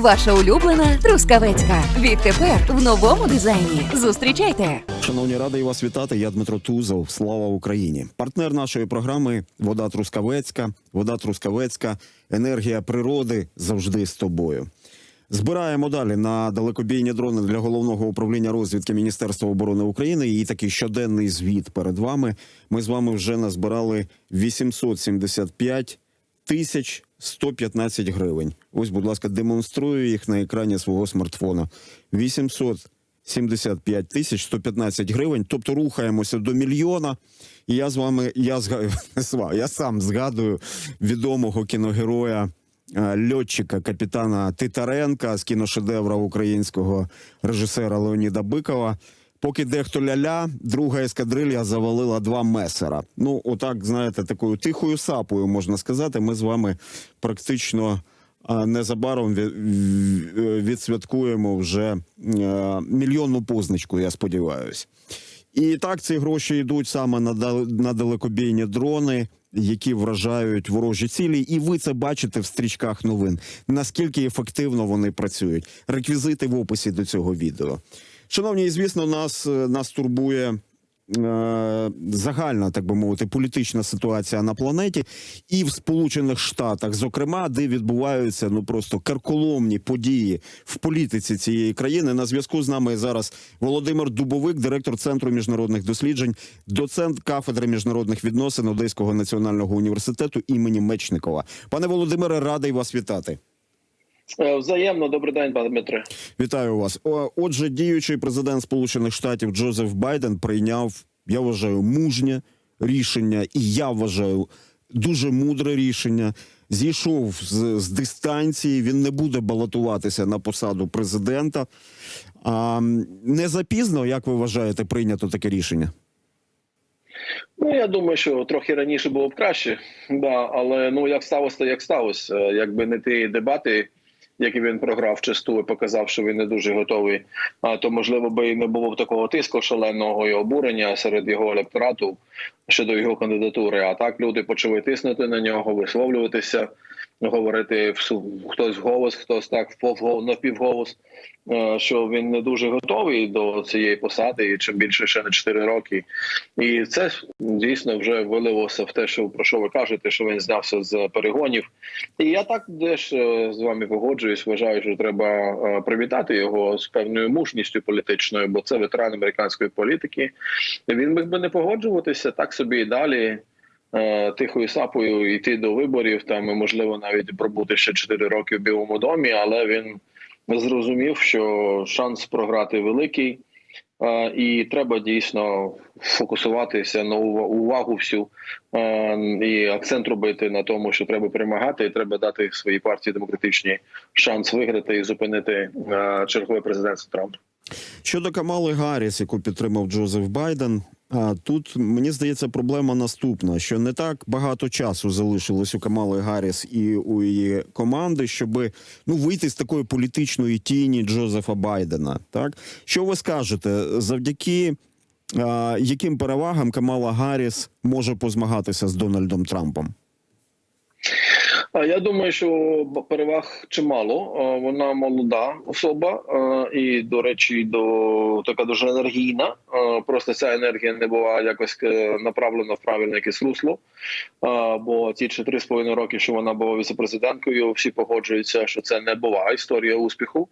Ваша улюблена Трускавецька. Відтепер в новому дизайні. Зустрічайте. Шановні, радий вас вітати. Я Дмитро Тузов. Слава Україні! Партнер нашої програми Вода Трускавецька. Вода Трускавецька, енергія природи завжди з тобою. Збираємо далі на далекобійні дрони для головного управління розвідки Міністерства оборони України. І такий щоденний звіт перед вами. Ми з вами вже назбирали 875 тисяч 115 гривень. Ось, будь ласка, демонструю їх на екрані свого смартфона. 875 тисяч 115 гривень. Тобто рухаємося до мільйона. І я з вами, я згадую, я сам згадую відомого кіногероя. е, Льотчика капітана Титаренка з кіношедевра українського режисера Леоніда Бикова. Поки дехто ля-ля, друга ескадрилья завалила два месера. Ну, отак, знаєте, такою тихою сапою можна сказати. Ми з вами практично незабаром відсвяткуємо вже е, мільйонну позначку, я сподіваюся. І так ці гроші йдуть саме на далекобійні дрони, які вражають ворожі цілі, і ви це бачите в стрічках новин. Наскільки ефективно вони працюють? Реквізити в описі до цього відео. Шановні, і звісно, нас, е, нас турбує. е, Загальна, так би мовити, політична ситуація на планеті і в Сполучених Штатах, зокрема, де відбуваються ну просто карколомні події в політиці цієї країни. На зв'язку з нами зараз Володимир Дубовик, директор центру міжнародних досліджень, доцент кафедри міжнародних відносин Одеського національного університету імені Мечникова. Пане Володимире, радий вас вітати. Е, Взаємно, добрий день, пане Дмитре. Вітаю вас. Отже, діючий президент Сполучених Штатів Джозеф Байден прийняв, я вважаю, мужнє рішення, і я вважаю дуже мудре рішення. Зійшов з, з дистанції. Він не буде балотуватися на посаду президента. А, не запізно, як ви вважаєте, прийнято таке рішення? Ну я думаю, що трохи раніше було б краще, да, але ну як сталося, як сталося. Е, Якби не ті дебати, які він програв чисту і показав, що він не дуже готовий. То можливо би і не було б такого тиску шаленого і обурення серед його електорату щодо його кандидатури. А так люди почали тиснути на нього, висловлюватися, говорити всу- хтось вголос, хтось так напівголос, е, що він не дуже готовий до цієї посади, і чим більше ще на 4 роки. І це дійсно вже вилилося в те, що про що ви кажете, що він знявся з перегонів. І я так теж е, з вами погоджуюсь. Вважаю, що треба е, привітати його з певною мужністю політичною, бо це ветеран американської політики. Він міг би не погоджуватися так собі і далі. Е, Тихою сапою йти до виборів, там і, можливо навіть пробути ще 4 роки в Білому домі, але він зрозумів, що шанс програти великий, е, і треба дійсно фокусуватися на ува- увагу всю е, і акцент робити на тому, що треба перемагати, і треба дати своїй партії демократичній шанс виграти і зупинити чергове президентство Трампа. Щодо Камали Гарріс, яку підтримав Джозеф Байден, тут мені здається проблема наступна: що не так багато часу залишилось у Камали Гарріс і у її команди, щоб ну вийти з такої політичної тіні Джозефа Байдена. Так що ви скажете, завдяки а, яким перевагам Камала Гарріс може позмагатися з Дональдом Трампом? А Я думаю, що переваг чимало. Вона молода особа, і, до речі, до така дуже енергійна. Просто ця енергія не була якось е, направлена в правильне якесь русло. Бо ці 4,5 роки, що вона була віцепрезиденткою, всі погоджуються, що це не була історія успіху.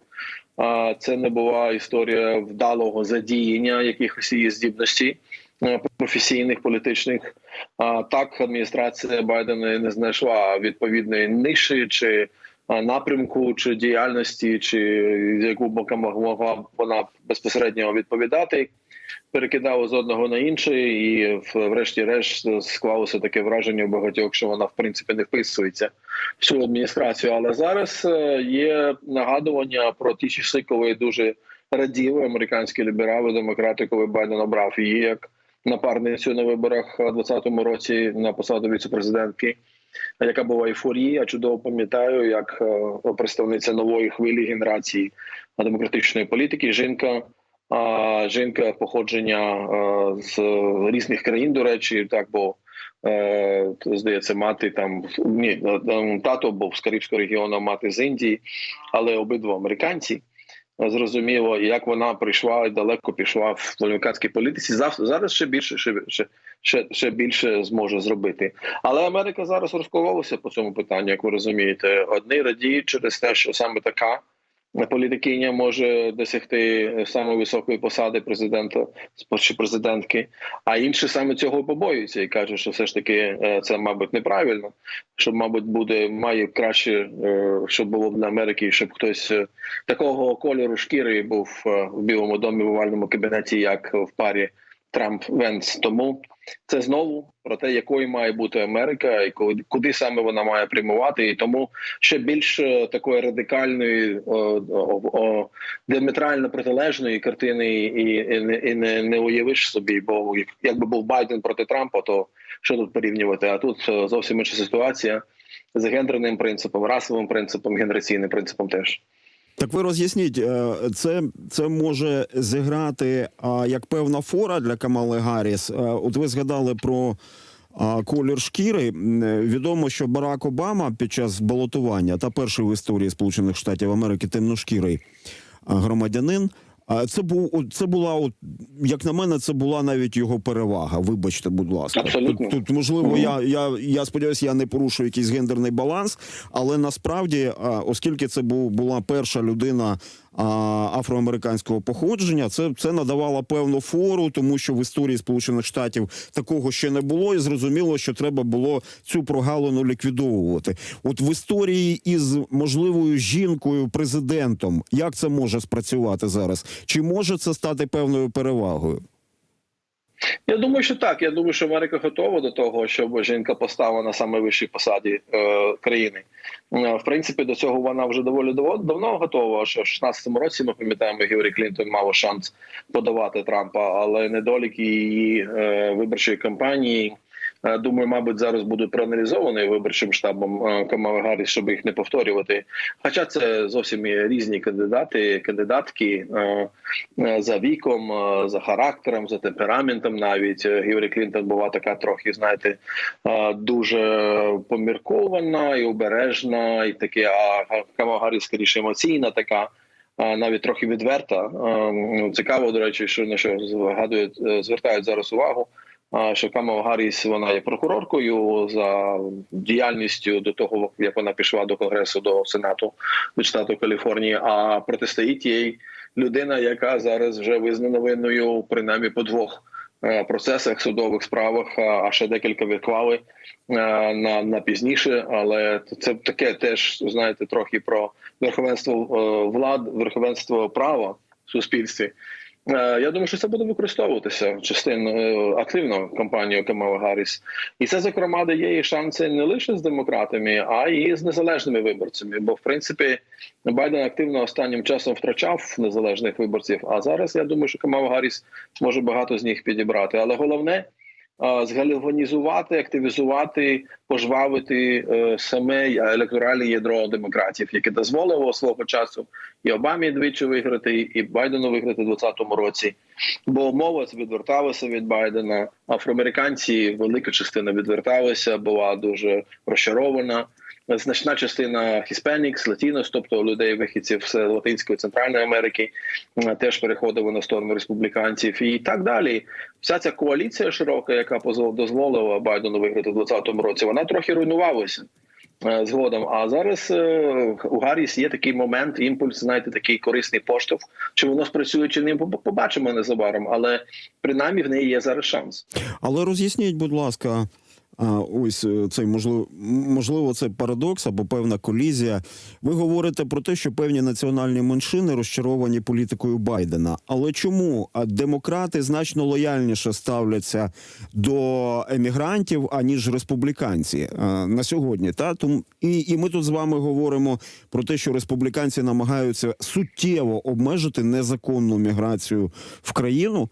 Е, Це не була історія вдалого задіяння якихось її здібностей професійних політичних. Так адміністрація Байдена не знайшла відповідної ниші чи напрямку, чи діяльності, чи яку б могла б вона безпосередньо відповідати. Перекидала з одного на інше, і врешті-решт склалося таке враження у багатьох, що вона в принципі не вписується в цю адміністрацію. Але зараз е, є нагадування про ті часи, коли дуже раділи американські ліберали, демократи, коли Байден обрав її як напарницю на виборах у 2020 році на посаду віцепрезидентки, яка була ейфорія. Чудово пам'ятаю, як е, представниця нової хвилі генерації демократичної політики. Жінка, жінка походження е, з різних країн, до речі, так бо Е, здається, мати там ні, е, тато був з Карибського регіону, мати з Індії, але обидва американці. Зрозуміло, і як вона прийшла і далеко пішла в американській політиці. Зараз ще більше ще, ще, ще більше зможе зробити. Але Америка зараз розкололася по цьому питанню, як ви розумієте. Одні радіють через те, що саме така політикиня може досягти самої високої посади президента чи президентки, а інші саме цього побоюються і кажуть, що все ж таки е, це, мабуть, неправильно. Що, мабуть, буде має краще, е, щоб було б для Америки, щоб хтось е, такого кольору шкіри був е, в Білому домі в овальному кабінеті, як в парі Трамп Венс. Тому це знову про те, якою має бути Америка, і куди, саме вона має прямувати. І тому ще більш е, такої радикальної, о, о, о, діаметрально протилежної картини, і, і, не, і не, не уявиш собі, бо якби був Байден проти Трампа, то що тут порівнювати? А тут е, зовсім інша ситуація з гендерним принципом, расовим принципом, генераційним принципом теж. Так ви роз'ясніть, е, це, це може зіграти як певна фора для Камали Гарріс. Е, От ви згадали про колір шкіри. Е, Відомо, що Барак Обама під час балотування та перший в історії Сполучених Штатів Америки темношкірий громадянин. Це був це була, от як на мене, це була навіть його перевага. Вибачте, будь ласка. Абсолютно. Тут, тут можливо, я, я, я сподіваюся, я не порушую якийсь гендерний баланс, але насправді, оскільки це був була перша людина афроамериканського походження, це, це надавало певну фору, тому що в історії Сполучених Штатів такого ще не було, і зрозуміло, що треба було цю прогалину ліквідовувати. От в історії із можливою жінкою президентом, як це може спрацювати зараз? Чи може це стати певною перевагою? Я думаю, що так. Я думаю, що Америка готова до того, щоб жінка постала на саме вищій посаді е, країни. Е, в принципі, до цього вона вже доволі дав- давно готова. Що в 16-му році ми пам'ятаємо, Гіларі Клінтон мала шанс подавати Трампа, але недоліки її е, виборчої кампанії. Е, Думаю, мабуть, зараз будуть проаналізовані виборчим штабом е, Камали Гарріс, щоб їх не повторювати. Хоча це зовсім різні кандидати, кандидатки е, за віком, за характером, за темпераментом. Навіть Гіларі Клінтон була така трохи, знаєте, дуже поміркована і обережна, і таке. А Камала Гарріс скоріше емоційна, така. Навіть трохи відверта. Цікаво, до речі, що на що згадують, звертають зараз увагу. Що Камала Гарріс вона є прокуроркою за діяльністю до того, як вона пішла до конгресу до сенату від штату Каліфорнії. А протистоїть їй людина, яка зараз вже визнана винною принаймні по двох е, процесах, судових справах, а- а ще декілька відклали е, на, на пізніше. Але це таке теж знаєте трохи про верховенство е, влад, верховенство права в суспільстві. Е, Я думаю, що це буде використовуватися частиною е, активно компанією Камала Гарріс. І це, зокрема, дає їй шанси не лише з демократами, а й з незалежними виборцями. Бо, в принципі, Байден активно останнім часом втрачав незалежних виборців. А зараз я думаю, що Камала Гарріс може багато з них підібрати. Але головне а, згальванізувати, активізувати, пожвавити е, саме електоральне ядро демократів, яке дозволило свого часу і Обамі двічі виграти, і Байдену виграти у 2020 році. Бо мова відверталася від Байдена. Афроамериканці велика частина відверталася, була дуже розчарована. Значна частина Hispanics, Latinos, тобто людей вихідців з Латинської Центральної Америки, е, теж переходили на сторону республіканців і так далі. Вся ця коаліція широка, яка дозволила Байдену виграти в 2020 році, вона трохи руйнувалася е, згодом. А зараз е, у Гарріс є такий момент, імпульс, знаєте, такий корисний поштовх. Чи воно спрацює, чи не побачимо незабаром, але принаймні в неї є зараз шанс. Але роз'ясніть, будь ласка, ось е, цей можливо, можливо, це парадокс або певна колізія. Ви говорите про те, що певні національні меншини розчаровані політикою Байдена. Але чому демократи значно лояльніше ставляться до емігрантів аніж республіканці на сьогодні? Та тому і, і ми тут з вами говоримо про те, що республіканці намагаються суттєво обмежити незаконну міграцію в країну.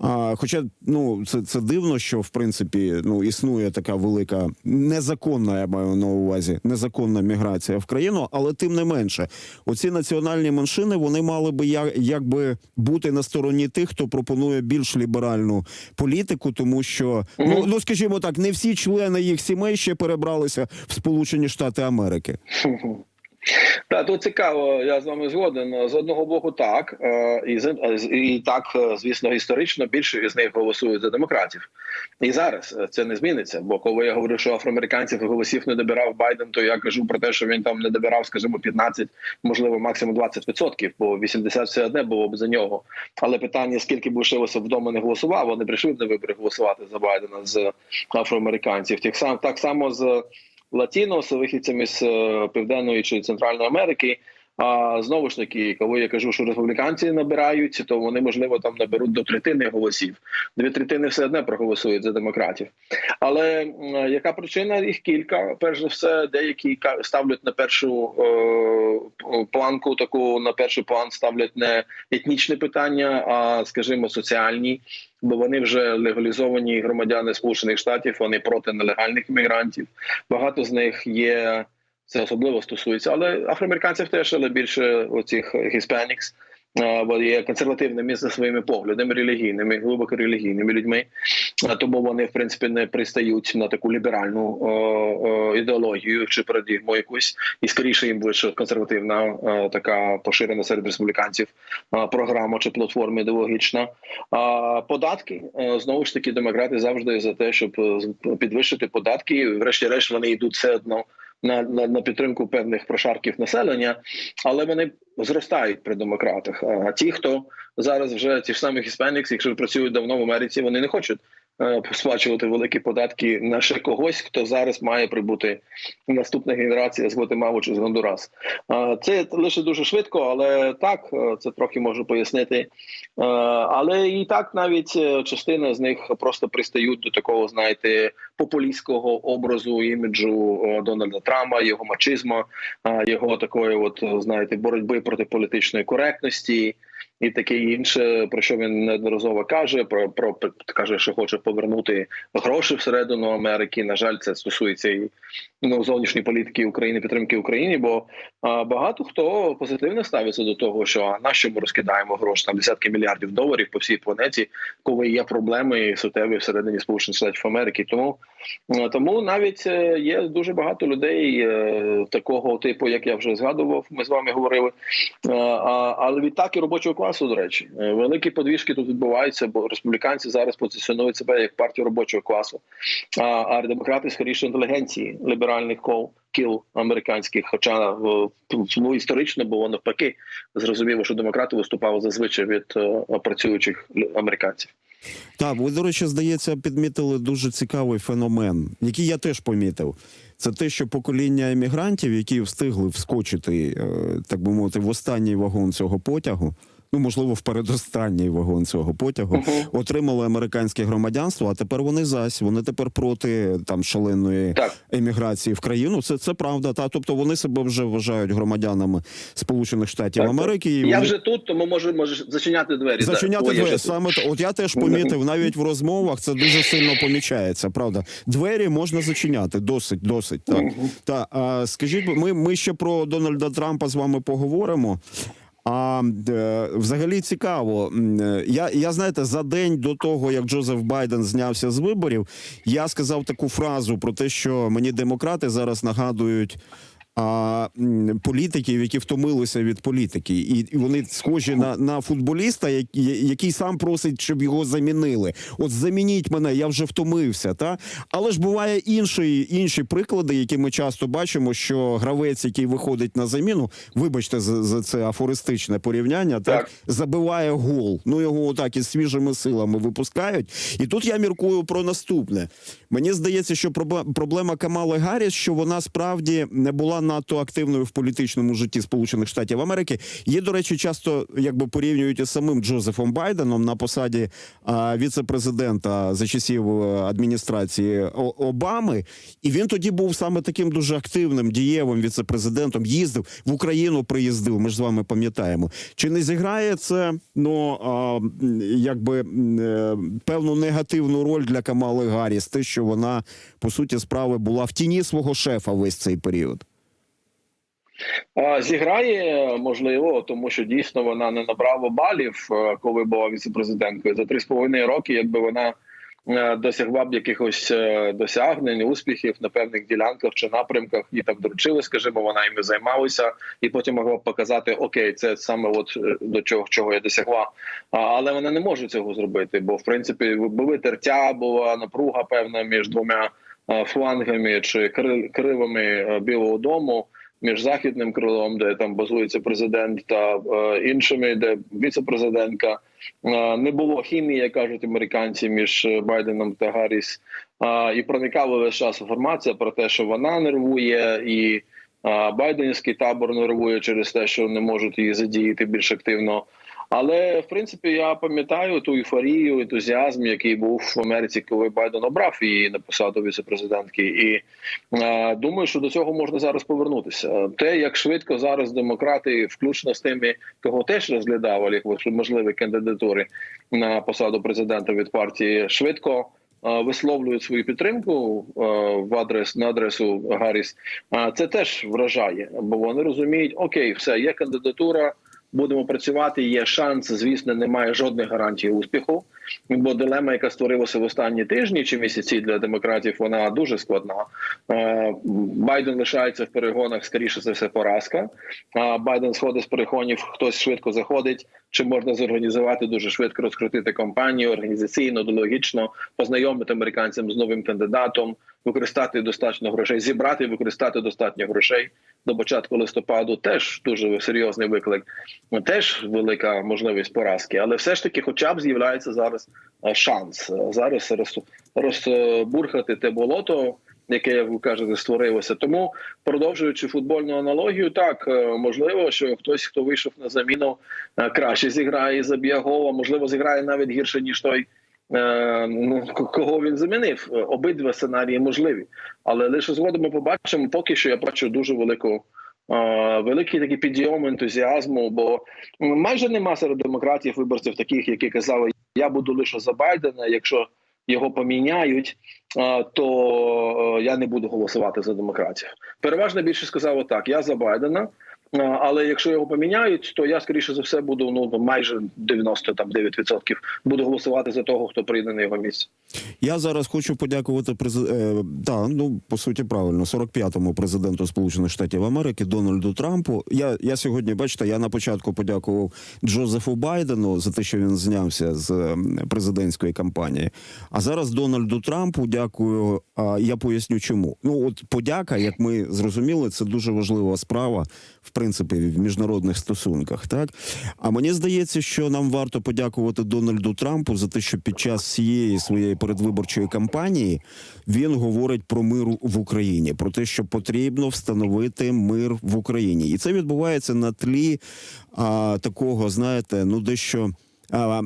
А, хоча ну це, це дивно, що в принципі ну існує така велика незаконна, я маю на увазі, незаконна міграція в країну, але тим не менше, оці національні меншини вони мали би як, якби бути на стороні тих, хто пропонує більш ліберальну політику, тому що ну, ну скажімо так, не всі члени їх сімей ще перебралися в Сполучені Штати Америки. Так, тут цікаво, я з вами згоден. З одного боку, так е, і з і так, е, звісно, історично більше з них голосують за демократів. І зараз е, це не зміниться. Бо коли я говорю, що афроамериканців голосів не добирав Байден, то я кажу про те, що він там не добирав, скажімо, 15, можливо, максимум 20%, бо 80 все одне було б за нього. Але питання, скільки б лишилося вдома не голосував, вони прийшли б на вибори голосувати за Байдена з афроамериканців. Так само так само з Латінос, вихідцями з е, Південної чи Центральної Америки. А знову ж таки, коли я кажу, що республіканці набирають, то вони можливо там наберуть до третини голосів. Дві третини все одне проголосують за демократів. Але яка причина? Їх кілька. Перш за все, деякі ставлять на першу е, планку, таку на перший план ставлять не етнічне питання, а скажімо, соціальні. Бо вони вже легалізовані громадяни Сполучених Штатів, вони проти нелегальних іммігрантів. Багато з них є це особливо стосується, але афроамериканців теж, але більше оцих е, бо є консервативними за своїми поглядами релігійними, глибоко релігійними людьми. Тому вони, в принципі, не пристають на таку ліберальну е, е, ідеологію чи парадигму якусь, і скоріше їм ближче консервативна е, така поширена серед республіканців е, програма чи платформа ідеологічна. А податки знову ж таки демократи завжди за те, щоб е, підвищити податки. Врешті-решт вони йдуть все одно на, на, на підтримку певних прошарків населення, але вони зростають при демократах. А ті, хто зараз вже ті ж самі Hispanics, якщо працюють давно в Америці, вони не хочуть сплачувати великі податки на ще когось, хто зараз має прибути наступна генерація з Гватемали чи з Гондурас. Е, Це лише дуже швидко, але так е, це трохи можу пояснити. Е, Але і так навіть е, частина з них просто пристають до такого, знаєте, популістського образу іміджу е, Дональда Трампа, його мачизму, е, його такої, от е, знаєте, боротьби проти політичної коректності. І таке інше, про що він неодноразово каже, про, про каже, що хоче повернути гроші всередину Америки. На жаль, це стосується і ну, зовнішньої політики України, підтримки Україні. Бо а, багато хто позитивно ставиться до того, що на що ми розкидаємо гроші там десятки мільярдів доларів по всій планеті, коли є проблеми суттєві всередині Сполучених Штатів Америки. Тому тому навіть е, є дуже багато людей е, такого типу, як я вже згадував, ми з вами говорили. А- Але відтак і робочого класу, до речі, Е, великі подвіжки тут відбуваються, бо республіканці зараз позиціонують себе як партію робочого класу, а, а демократи скоріше інтелігенції ліберальних кол кіл американських. Хоча ну, історично було навпаки зрозуміло, що демократи виступали зазвичай від е, працюючих американців. Так, ви, до речі, здається, підмітили дуже цікавий феномен, який я теж помітив. Це те, що покоління емігрантів, які встигли вскочити, е, так би мовити, в останній вагон цього потягу. Ну, можливо, в передостанній вагон цього потягу Мгм. отримали американське громадянство, а тепер вони зась, вони тепер проти там шаленої Так. еміграції в країну. Це це правда. Та тобто вони себе вже вважають громадянами Сполучених Штатів Так, Америки. І Я вони... вже тут, тому можу можеш зачиняти двері. Зачиняти Так, двері тут. саме. От я теж помітив, навіть в розмовах це дуже сильно помічається. Правда, двері можна зачиняти досить, досить. Так та а, скажіть, ми, ми ще про Дональда Трампа з вами поговоримо. А е, взагалі цікаво. Е, Я, я знаєте, за день до того, як Джозеф Байден знявся з виборів, я сказав таку фразу про те, що мені демократи зараз нагадують. А політиків, які втомилися від політики, і, вони схожі на, на футболіста, який, який сам просить, щоб його замінили. От замініть мене, я вже втомився. Та але ж буває інші, інші приклади, які ми часто бачимо, що гравець, який виходить на заміну, вибачте за, за це афористичне порівняння, так, Так. забиває гол. Ну його отак із свіжими силами випускають. І тут я міркую про наступне. Мені здається, що проблема Камали Гарріс, що вона справді не була надто активною в політичному житті Сполучених Штатів Америки. Є, до речі, часто якби порівнюють із самим Джозефом Байденом на посаді віце-президента за часів е, адміністрації Обами. І він тоді був саме таким дуже активним дієвим віце-президентом. Їздив в Україну, приїздив. Ми ж з вами пам'ятаємо. Чи не зіграє це ну а, якби е, певну негативну роль для Камали Гарріс, те, що вона по суті справи була в тіні свого шефа весь цей період? Зіграє можливо, тому що дійсно вона не набрала балів, е, коли була віцепрезиденткою. За три з половиною роки, якби вона е, досягла б якихось е, досягнень, успіхів на певних ділянках чи напрямках, і там доручили, скажімо, вона іми займалася, і потім могла б показати окей, це саме от до чого чого я досягла. Але вона не може цього зробити, бо в принципі були тертя, була напруга певна між двома флангами чи кри- кривами Білого Дому між західним крилом, де там базується президент, та е, іншими, де віце-президентка. Е, не було хімії, як кажуть американці, між е, Байденом та Гарріс. І проникала весь час інформація про те, що вона нервує, і байденський табор нервує через те, що не можуть її задіяти більш активно. Але в принципі я пам'ятаю ту ейфорію, ентузіазм, який був в Америці, коли Байден обрав її на посаду віцепрезидентки, і е, думаю, що до цього можна зараз повернутися. Те, як швидко зараз демократи, включно з тими, кого теж розглядали як можливі кандидатури на посаду президента від партії, швидко. е, Висловлюють свою підтримку е, в адрес на адресу Гарріс. А Це теж вражає, бо вони розуміють, окей, все є кандидатура, будемо працювати. Є шанс. Звісно, немає жодних гарантій успіху. Бо дилема, яка створилася в останні тижні чи місяці для демократів, вона дуже складна. Е, Байден лишається в перегонах, скоріше за все, поразка. А Байден сходить з перегонів, хтось швидко заходить. Чи можна зорганізувати дуже швидко розкрутити кампанію організаційно, ідеологічно, познайомити американцям з новим кандидатом, використати достатньо грошей, зібрати і використати достатньо грошей до початку листопаду. Теж дуже серйозний виклик, теж велика можливість поразки, але все ж таки, хоча б з'являється зараз е, шанс Е, зараз роз, розбурхати те болото. Яке, як ви кажете, створилося. Тому, продовжуючи футбольну аналогію, так е, можливо, що хтось, хто вийшов на заміну, краще зіграє і заб'є можливо, зіграє навіть гірше, ніж той, ну, кого він замінив. Е, Обидва сценарії можливі. Але лише згодом ми побачимо, поки що я бачу дуже велику. е, Великий такий підйом ентузіазму, бо майже нема серед демократів виборців таких, які казали, я буду лише за Байдена. Якщо його поміняють, е, то е, я не буду голосувати за демократів. Переважна більшість сказала так: я за Байдена. Е, Але якщо його поміняють, то я скоріше за все буду ну майже 99% буду голосувати за того, хто прийде на його місце. Я зараз хочу подякувати презид... е, да, ну по суті правильно 45-му президенту Сполучених Штатів Америки Дональду Трампу. Я, я сьогодні, бачите, я на початку подякував Джозефу Байдену за те, що він знявся з е, президентської кампанії. А зараз Дональду Трампу дякую. А я поясню, чому. Ну от подяка, як ми зрозуміли, це дуже важлива справа, в принципі, в міжнародних стосунках. Так а мені здається, що нам варто подякувати Дональду Трампу за те, що під час цієї своєї передвиборчої кампанії він говорить про мир в Україні, про те, що потрібно встановити мир в Україні, і це відбувається на тлі а, такого, знаєте, ну дещо.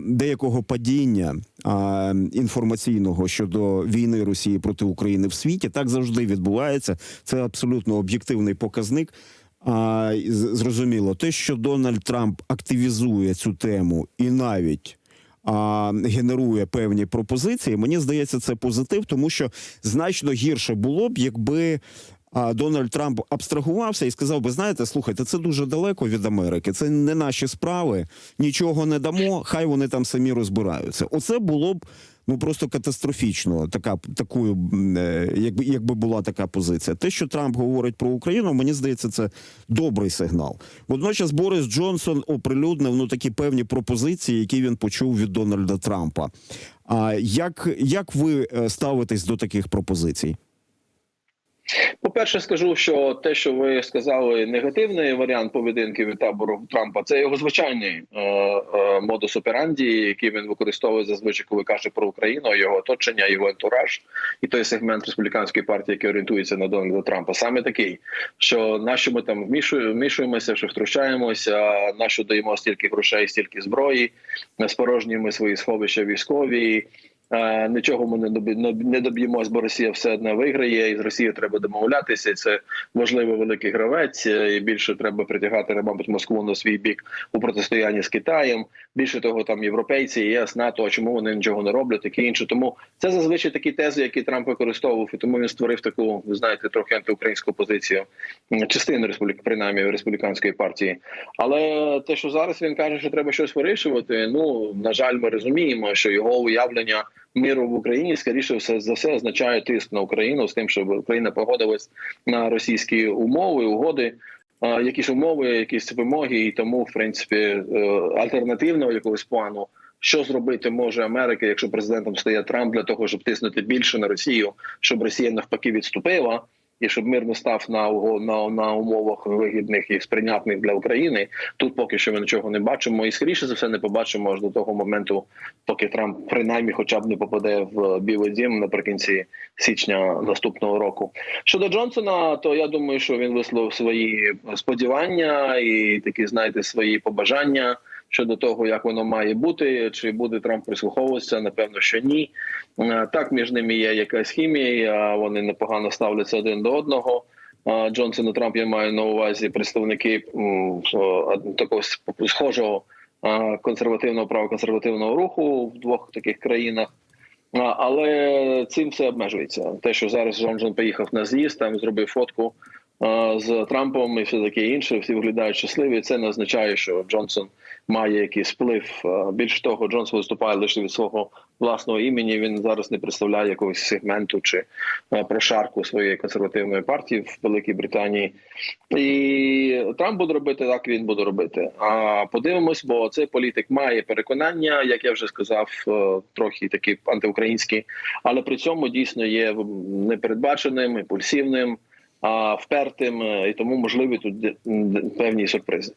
Деякого падіння а, інформаційного щодо війни Росії проти України в світі так завжди відбувається. Це абсолютно об'єктивний показник. А, зрозуміло, те, що Дональд Трамп активізує цю тему і навіть а, генерує певні пропозиції, мені здається, це позитив, тому що значно гірше було б, якби. А Дональд Трамп абстрагувався і сказав би: знаєте, слухайте, це дуже далеко від Америки, це не наші справи, нічого не дамо, хай вони там самі розбираються. Оце було б ну просто катастрофічно, така такою, е, якби якби була така позиція. Те, що Трамп говорить про Україну, мені здається, це добрий сигнал. Водночас Борис Джонсон оприлюднив ну такі певні пропозиції, які він почув від Дональда Трампа. А як, як ви е, ставитесь до таких пропозицій? По-перше, скажу, що те, що ви сказали, негативний варіант поведінки від табору Трампа, це його звичайний е, е, модус операнді, який він використовує зазвичай, коли каже про Україну, його оточення, його антураж і той сегмент республіканської партії, який орієнтується на Дональда Трампа, саме такий, що нащо ми там вмішує- вмішуємося, що втручаємося, нащо даємо стільки грошей, стільки зброї, спорожнюємо свої сховища військові. Е, Нічого ми не доб'ємось, бо Росія все одно виграє, і з Росією треба домовлятися. Це можливо великий гравець. е, І більше треба притягати, мабуть, Москву на свій бік у протистоянні з Китаєм. Більше того, там європейці, ЄС, НАТО. Чому вони нічого не роблять? Таке інше. Тому це зазвичай такі тези, які Трамп використовував, і тому він створив таку, ви знаєте, трохи антиукраїнську позицію м, частини республік, принаймні республіканської партії. Але те, що зараз він каже, що треба щось вирішувати. Ну на жаль, ми розуміємо, що його уявлення миру в Україні скоріше все за все означає тиск на Україну з тим, щоб Україна погодилась на російські умови, угоди. Якісь умови, якісь вимоги, і тому, в принципі, е, альтернативного якогось плану, що зробити може Америка, якщо президентом стає Трамп для того, щоб тиснути більше на Росію, щоб Росія навпаки відступила, і щоб мир не став на на, на умовах вигідних і сприйнятних для України. Тут поки що ми нічого не бачимо, і скоріше за все не побачимо аж до того моменту, поки Трамп принаймні хоча б не попаде в Білий Дім наприкінці січня наступного року. Щодо Джонсона, то я думаю, що він висловив свої сподівання і такі, знаєте, свої побажання щодо того, як воно має бути, чи буде Трамп прислуховуватися, напевно, що ні. Е, Так, між ними є якась хімія, вони непогано ставляться один до одного. Джонсон і Трамп я маю на увазі представники а, такого схожого консервативного правоконсервативного руху в двох таких країнах. Але цим все обмежується. Те, що зараз Джонсон поїхав на з'їзд, там зробив фотку з Трампом і все таке інше, всі виглядають щасливі. Це не означає, що Джонсон має якийсь вплив. А, Більше того, Джонсон виступає лише від свого власного імені. Він зараз не представляє якогось сегменту чи е, прошарку своєї консервативної партії в Великій Британії. І Трамп буде робити так, він буде робити. А подивимось, бо цей політик має переконання, як я вже сказав, е, трохи такі антиукраїнські, але при цьому дійсно є непередбаченим, імпульсивним, впертим, е, і тому можливі тут певні сюрпризи.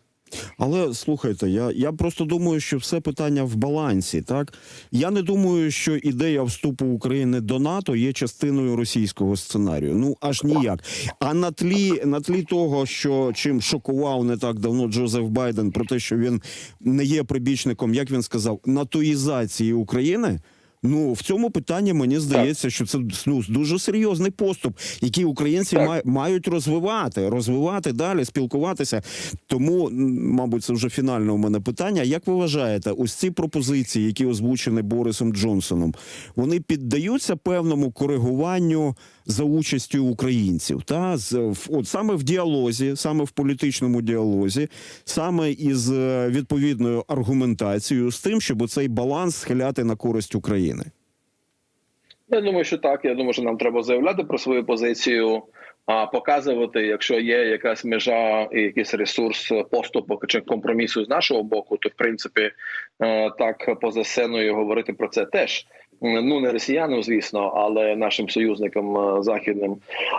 Але слухайте, я, я просто думаю, що все питання в балансі. Так я не думаю, що ідея вступу України до НАТО є частиною російського сценарію. Ну аж ніяк. А на тлі на тлі того, що чим шокував не так давно Джозеф Байден про те, що він не є прибічником, як він сказав, натоїзації України. Ну в цьому питанні мені здається, що це ну, дуже серйозний поступ, який українці Так. мають розвивати, розвивати далі, спілкуватися. Тому, мабуть, це вже фінальне у мене питання. Як ви вважаєте, ось ці пропозиції, які озвучені Борисом Джонсоном, вони піддаються певному коригуванню за участю українців? Та з в- от саме в діалозі, саме в політичному діалозі, саме із е, відповідною аргументацією з тим, щоб цей баланс схиляти на користь України. Я думаю, що так. Я думаю, що нам треба заявляти про свою позицію, а показувати, якщо є якась межа і якийсь ресурс поступок чи компромісу з нашого боку, то в принципі е, так поза сценою говорити про це теж. Ну не росіянам, звісно, але нашим союзникам е, західним.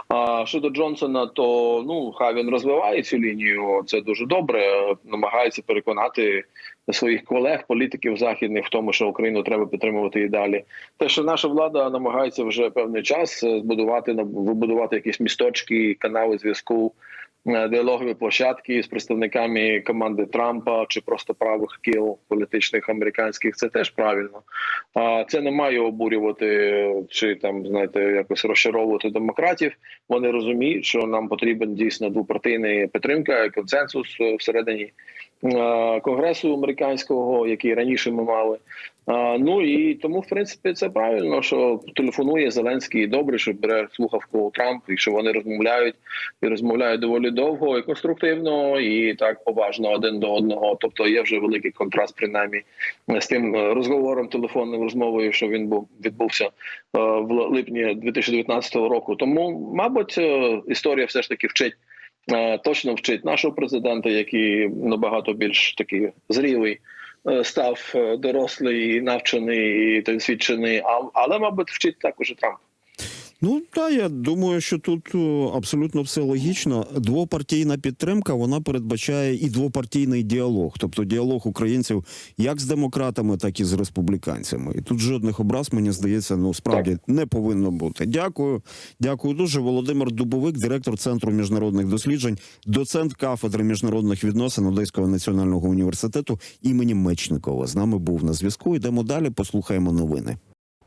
А щодо Джонсона, то ну хай він розвиває цю лінію. Це дуже добре. Намагається переконати своїх колег, політиків західних в тому, що Україну треба підтримувати і далі. Те, що наша влада намагається вже певний час збудувати вибудувати якісь місточки, канали зв'язку, е, діалогові площадки з представниками команди Трампа чи просто правих кіл політичних американських, це теж правильно. А це не має обурювати чи там знаєте якось розчаровувати демократів. Вони розуміють, що нам потрібен дійсно двопартійний підтримка, консенсус всередині конгресу американського, який раніше ми мали. А, ну і тому, в принципі, це правильно, що телефонує Зеленський добре, що бере слухавку Трамп, і що вони розмовляють і розмовляють доволі довго і конструктивно, і так поважно один до одного. Тобто є вже великий контраст, принаймні, з тим е, розговором, телефонною розмовою, що він був відбувся е, в липні 2019 року. Тому, мабуть, е, історія все ж таки вчить. Е, Точно вчить нашого президента, який набагато більш такий зрілий, е, став е, дорослий, навчений досвідчений, але, мабуть, вчить також і Трамп. Ну так, я думаю, що тут абсолютно все логічно. Двопартійна підтримка вона передбачає і двопартійний діалог, тобто діалог українців як з демократами, так і з республіканцями. І тут жодних образ, мені здається, ну справді не повинно бути. Дякую, дякую дуже. Володимир Дубовик, директор центру міжнародних досліджень, доцент кафедри міжнародних відносин Одеського національного університету імені Мечникова. З нами був на зв'язку. Йдемо далі. Послухаємо новини.